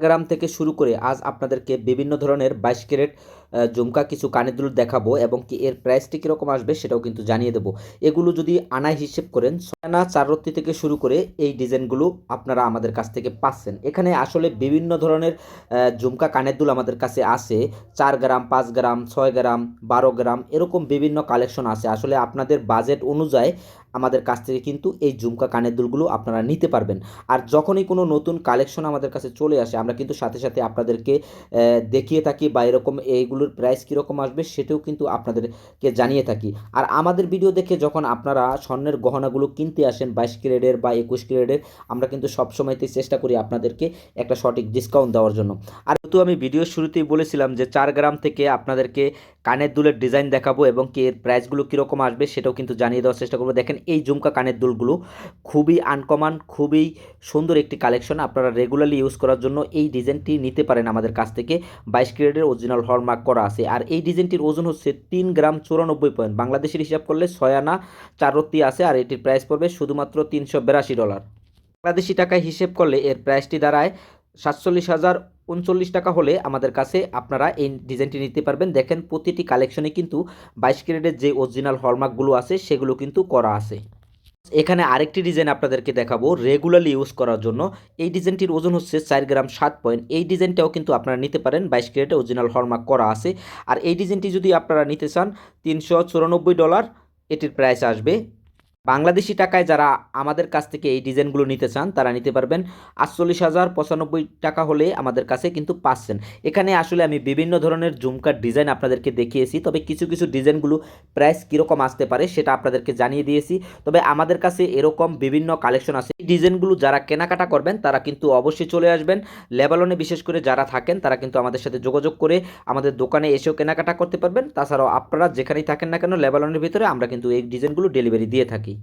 গ্রাম থেকে শুরু করে আজ আপনাদেরকে বিভিন্ন ধরনের বাইশ ক্যারেট ঝুমকা কিছু কানের দুল দেখাবো এবং কি এর প্রাইসটি কীরকম আসবে সেটাও কিন্তু জানিয়ে দেবো। এগুলো যদি আনায় হিসেব করেন, ছয়না চাররত্তি থেকে শুরু করে এই ডিজাইনগুলো আপনারা আমাদের কাছ থেকে পাচ্ছেন। এখানে আসলে বিভিন্ন ধরনের ঝুমকা কানের দুল আমাদের কাছে আছে। চার গ্রাম, পাঁচ গ্রাম, ছয় গ্রাম, বারো গ্রাম এরকম বিভিন্ন কালেকশন আছে। আসলে আপনাদের বাজেট অনুযায়ী আমাদের কাছ থেকে কিন্তু এই ঝুমকা কানের দুলগুলো আপনারা নিতে পারবেন। আর যখনই কোনো নতুন কালেকশন আমাদের কাছে চলে আসে, আমরা কিন্তু সাথে সাথে আপনাদেরকে দেখিয়ে থাকি বা এরকম এইগুলোর প্রাইস কীরকম আসবে সেটাও কিন্তু আপনাদেরকে জানিয়ে থাকি। আর আমাদের ভিডিও দেখে যখন আপনারা স্বর্ণের গহনাগুলো কিনতে আসেন বাইশ ক্যারেটের বা একুশ ক্যারেটের, আমরা কিন্তু সবসময়তেই চেষ্টা করি আপনাদেরকে একটা সঠিক ডিসকাউন্ট দেওয়ার জন্য। আর যেহেতু আমি ভিডিও শুরুতেই বলেছিলাম যে চার গ্রাম থেকে আপনাদেরকে কানের দুলের ডিজাইন দেখাবো এবং কি এর প্রাইসগুলো কীরকম আসবে সেটাও কিন্তু জানিয়ে দেওয়ার চেষ্টা করব। দেখেন এই ঝুমকা কানের দুলগুলো খুবই আনকমন খুবই সুন্দর একটি কালেকশন আপনারা রেগুলারলি ইউজ করার জন্য এই ডিজাইনটি নিতে পারেন আমাদের কাছ থেকে। বাইশ ক্যারেটের অরিজিনাল হলমার্ক করা আছে। আর এই ডিজাইনটির ওজন হচ্ছে তিন গ্রাম চুরানব্বই পয়েন্ট। বাংলাদেশের হিসাব করলে ছয় আনা চারত্তি আছে আর এটির প্রাইস পড়বে শুধুমাত্র তিনশো বিরাশি ডলার বাংলাদেশি টাকায় হিসেব করলে এর প্রাইসটি দাঁড়ায় সাতচল্লিশ হাজার উনচল্লিশ টাকা হলে আমাদের কাছে আপনারা এই ডিজাইনটি নিতে পারবেন। দেখেন প্রতিটি কালেকশনে কিন্তু বাইশ ক্যারেটের যে অরিজিনাল হলমার্কগুলো আছে সেগুলো কিন্তু করা আছে। এখানে আরেকটি ডিজাইন আপনাদেরকে দেখাবো রেগুলারলি ইউজ করার জন্য। এই ডিজাইনটির ওজন হচ্ছে চার গ্রাম সাত পয়েন্ট এই ডিজাইনটাও কিন্তু আপনারা নিতে পারেন, বাইশ ক্যারেটে অরিজিনাল হলমার্ক করা আছে। আর এই ডিজাইনটি যদি আপনারা নিতে চান, তিনশো চুরানব্বই ডলার এটির প্রাইস আসবে। বাংলাদেশি টাকায় যারা আমাদের কাছ থেকে এই ডিজাইনগুলো নিতে চান, তারা নিতে পারবেন। আটচল্লিশ হাজার পঁচানব্বই টাকা হলে আমাদের কাছে কিন্তু পাচ্ছেন। এখানে আসলে আমি বিভিন্ন ধরনের ঝুমকার ডিজাইন আপনাদেরকে দেখিয়েছি, তবে কিছু কিছু ডিজাইনগুলো প্রাইস কীরকম আসতে পারে সেটা আপনাদেরকে জানিয়ে দিয়েছি। তবে আমাদের কাছে এরকম বিভিন্ন কালেকশন আছে। এই ডিজাইনগুলো যারা কেনাকাটা করবেন, তারা কিন্তু অবশ্যই চলে আসবেন। লেবালনে বিশেষ করে যারা থাকেন, তারা কিন্তু আমাদের সাথে যোগাযোগ করে আমাদের দোকানে এসেও কেনাকাটা করতে পারবেন। তাছাড়াও আপনারা যেখানেই থাকেন না কেন, লেবালনের ভিতরে আমরা কিন্তু এই ডিজাইনগুলো ডেলিভারি দিয়ে থাকি।